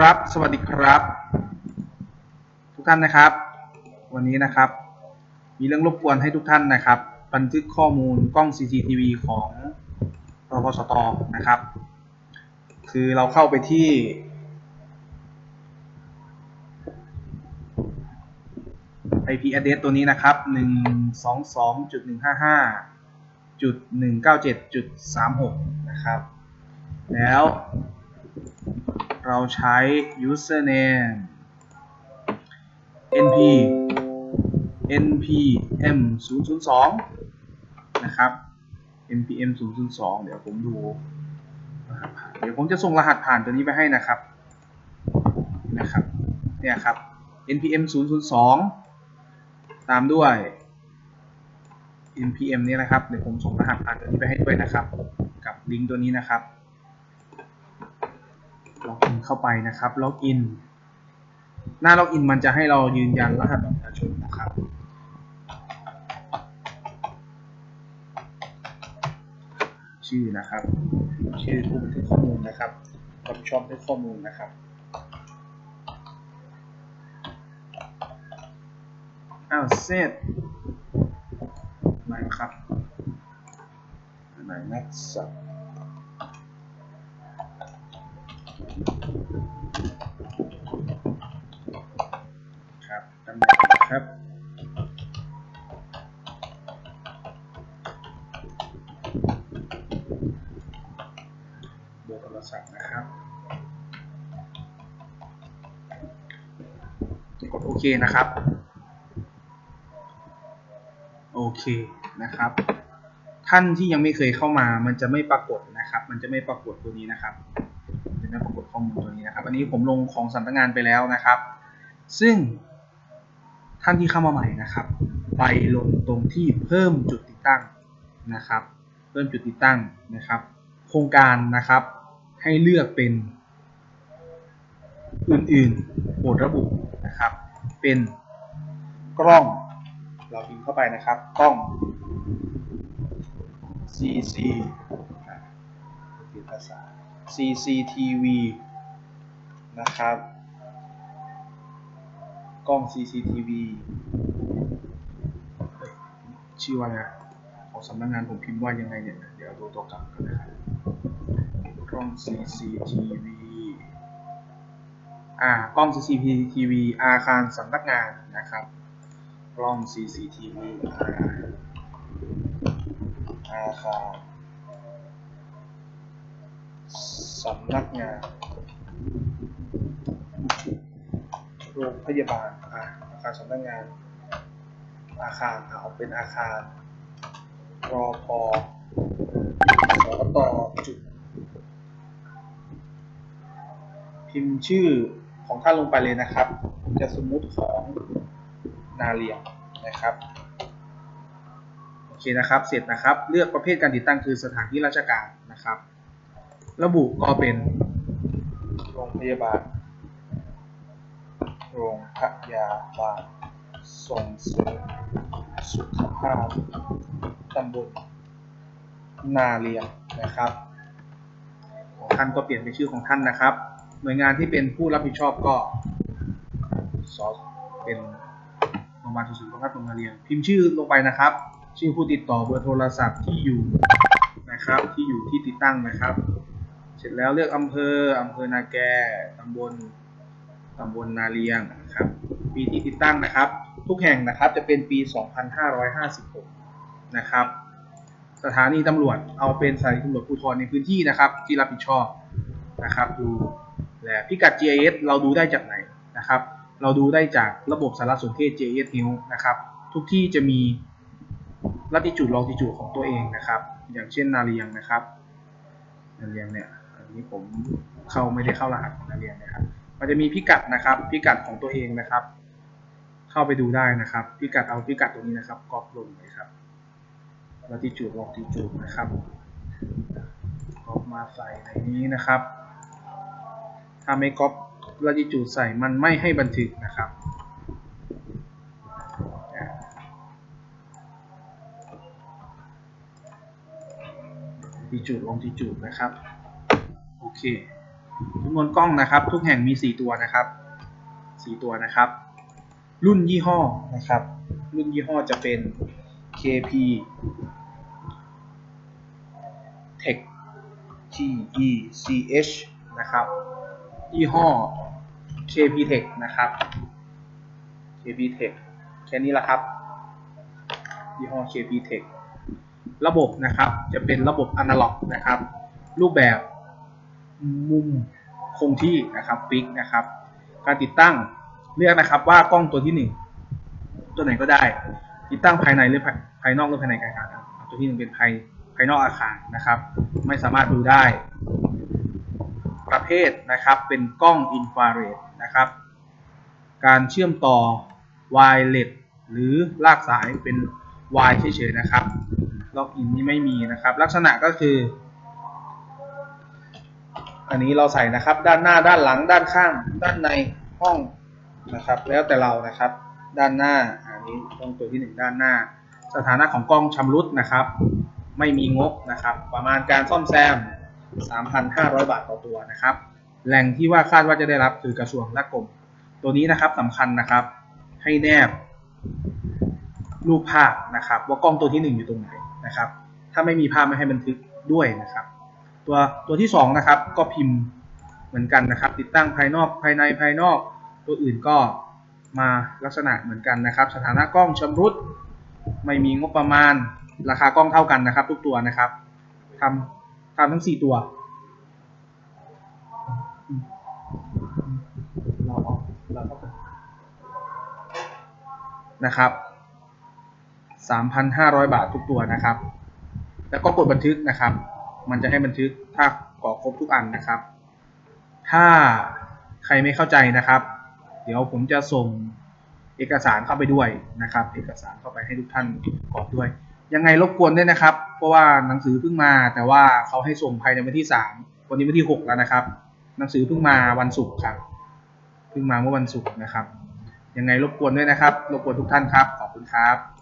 ครับ สวัสดีครับ ทุกท่านนะครับ วันนี้นะครับ มีเรื่องรบกวนให้ทุกท่านนะครับ บันทึกข้อมูลกล้อง CCTV ของรพสตนะครับ คือเราเข้าไปที่ IP address ตัวนี้นะครับ 122.155.197.36 นะครับ แล้ว เราใช้ username np npm 0 0 2 นะครับ npm 0 0 2 เดี๋ยวผมดูเดี๋ยวผมจะส่งรหัสผ่านตัวนี้ไปให้นะครับ นะครับ เนี่ยครับ npm 0 0 2 ตามด้วย npm นี้นะครับ เดี๋ยวผมส่งรหัสผ่านตัวนี้ไปให้ด้วยนะครับ กับลิงก์ตัวนี้นะครับ เข้าไปนะครับล็อกอินหน้าล็อกอินมันจะให้เรายืนยันรหัสประชาชนนะครับ ชื่อนะครับ ชื่อผู้บันทึกข้อมูลนะครับรับผิดชอบด้วยข้อมูลนะครับอ้าวเซตไหนครับไหนนักสัตว์ ครับตำแหน่งครับเบอร์โทรศัพท์นะครับ กดโอเคนะครับ โอเคนะครับ ท่านที่ยังไม่เคยเข้ามา มันจะไม่ปรากฏนะครับ มันจะไม่ปรากฏตัวนี้นะครับ ไม่ปรากฏข้อมูลตัวนี้นะครับ อันนี้ผมลงของสำนักงานไปแล้วนะครับ ซึ่งท่านที่เข้ามาใหม่นะครับ ไปลงตรงที่เพิ่มจุดติดตั้งนะครับ เพิ่มจุดติดตั้งนะครับ โครงการนะครับ ให้เลือกเป็น อื่นๆโปรดระบุนะครับ เป็นกล้องเราพิมพ์เข้าไปนะครับกล้อง CC ภาษา CCTV นะครับ กล้อง CCTV ชื่อว่าไงของสำนักงานผมพิมพ์ว่ายังไงเนี่ย เดี๋ยวดูตัวกลับกันนะครับกล้อง CCTV อ่ากล้อง CCTV อาคารสำนักงานนะครับกล้อง CCTV อาอาคาร สำนักงาน โรงพยาบาลอ่าอาคารสำนักงาน อาคารเอาเป็นอาคารรอพอสปตจุด พิมพ์ชื่อของท่านลงไปเลยนะครับ จะสมมุติของนาเรียงนะครับโอเคนะครับ เสร็จนะครับ เลือกประเภทการติดตั้งคือสถานที่ราชการนะครับ ระบุก็เป็นโรงพยาบาล โรงพยาบาลส่งเสริมสุขภาพตำบลนาเรียงนะครับ ของท่านก็เปลี่ยนเป็นชื่อของท่านนะครับ หน่วยงานที่เป็นผู้รับผิดชอบก็สอเป็นโรงพยาบาลส่งเสริมสุขภาพตำบลนาเรียง พิมพ์ชื่อลงไปนะครับ ชื่อผู้ติดต่อเบอร์โทรศัพท์ที่อยู่นะครับ ที่อยู่ที่ติดตั้งนะครับ ร็จแล้วเลือกอำเภออำเภอนาแกตำบลตำบลนาเลียงนะครับ ปีที่ติดตั้งนะครับ ทุกแห่งนะครับจะเป็นปี 2556 นะครับ สถานีตำรวจเอาเป็นสถานีตำรวจภูธรในพื้นที่นะครับ ที่รับผิดชอบนะครับดูและพิกัด GIS เราดูได้จากไหนนะครับ เราดูได้จากระบบสารสนเทศ GIS New นะครับ ทุกที่จะมีลัติจูดลองติจูดของตัวเองนะครับ อย่างเช่นนาเรียงนะครับนาเรียงเนี่ย นี้ผมเข้าไม่ได้เข้ารหัสของนาเรียงนะครับ มันจะมีพิกัดนะครับ พิกัดของตัวเองนะครับ เข้าไปดูได้นะครับ พิกัดเอาพิกัดตรงนี้นะครับกรอบลงเลยครับลัติจูดลองติจูดนะครับกรอบมาใส่ในนี้นะครับ ถ้าไม่ก๊อปลัติจูดใส่มันไม่ให้บันทึกนะครับที่จุดลงทีจุดนะครับ เคจำนวนกล้องนะครับ ทุกแห่งมี 4 ตัวนะครับ 4 ตัวนะครับ รุ่นยี่ห้อนะครับ รุ่นยี่ห้อจะเป็น KP Tech T E C H นะครับยี่ห้อ KP Tech นะครับ KP Tech แค่นี้ละครับยี่ห้อ KP Tech ระบบนะครับจะเป็นระบบอนาล็อกนะครับ รูปแบบ มุมคงที่นะครับฟิกนะครับ การติดตั้งเลือกนะครับว่ากล้องตัวที่หนึ่งตัวไหนก็ได้ ติดตั้งภายในหรือภายภายนอกหรือภายในอาคารครับตัวที่หนึ่งเป็นภายภายนอกอาคารนะครับ ไม่สามารถดูได้ ประเภทนะครับเป็นกล้องอินฟราเรดนะครับ การเชื่อมต่อไวเลสหรือลากสายเป็นวเฉยๆนะครับ ล็อกอินนี่ไม่มีนะครับ ลักษณะก็คือ อันนี้เราใส่นะครับด้านหน้าด้านหลังด้านข้าง ด้านในห้องนะครับ แล้วแต่เรานะครับ ด้านหน้าอันนี้กล้องตัวที่หนึ่งด้านหน้า สถานะของกล้องชำรุดนะครับ ไม่มีงบนะครับ ประมาณการซ่อมแซม 3,500 บาทต่อตัวนะครับ แหล่งที่ว่าคาดว่าจะได้รับคือกระทรวงและกรมตัวนี้นะครับสำคัญนะครับ ให้แนบรูปภาพนะครับ ว่ากล้องตัวที่หนึ่งอยู่ตรงไหนนะครับ ถ้าไม่มีภาพไม่ให้บันทึกด้วยนะครับ ตัวตัวที่สองนะครับก็พิมพ์เหมือนกันนะครับ ติดตั้งภายนอกภายในภายนอก ตัวอื่นก็มาลักษณะเหมือนกันนะครับ สถานะกล้องชำรุด ไม่มีงบประมาณ ราคากล้องเท่ากันนะครับ ทุกตัวนะครับทำทำทั้งสี่ตัวเราเอาเราเอานะครับ 3,500 บาททุกตัวนะครับ แล้วก็กดบันทึกนะครับ มันจะให้บันทึกถ้ากรอกครบทุกอันนะครับ ถ้าใครไม่เข้าใจนะครับ เดี๋ยวผมจะส่งเอกสารเข้าไปด้วยนะครับ เอกสารเข้าไปให้ทุกท่านกรอกด้วย ยังไงรบกวนด้วยนะครับ เพราะว่าหนังสือเพิ่งมา แต่ว่าเขาให้ส่งภายในวันที่สามวันนี้วันที่หกแล้วนะครับ หนังสือเพิ่งมาวันศุกร์ครับเพิ่งมาเมื่อวันศุกร์นะครับ ยังไงรบกวนด้วยนะครับ รบกวนทุกท่านครับ ขอบคุณครับ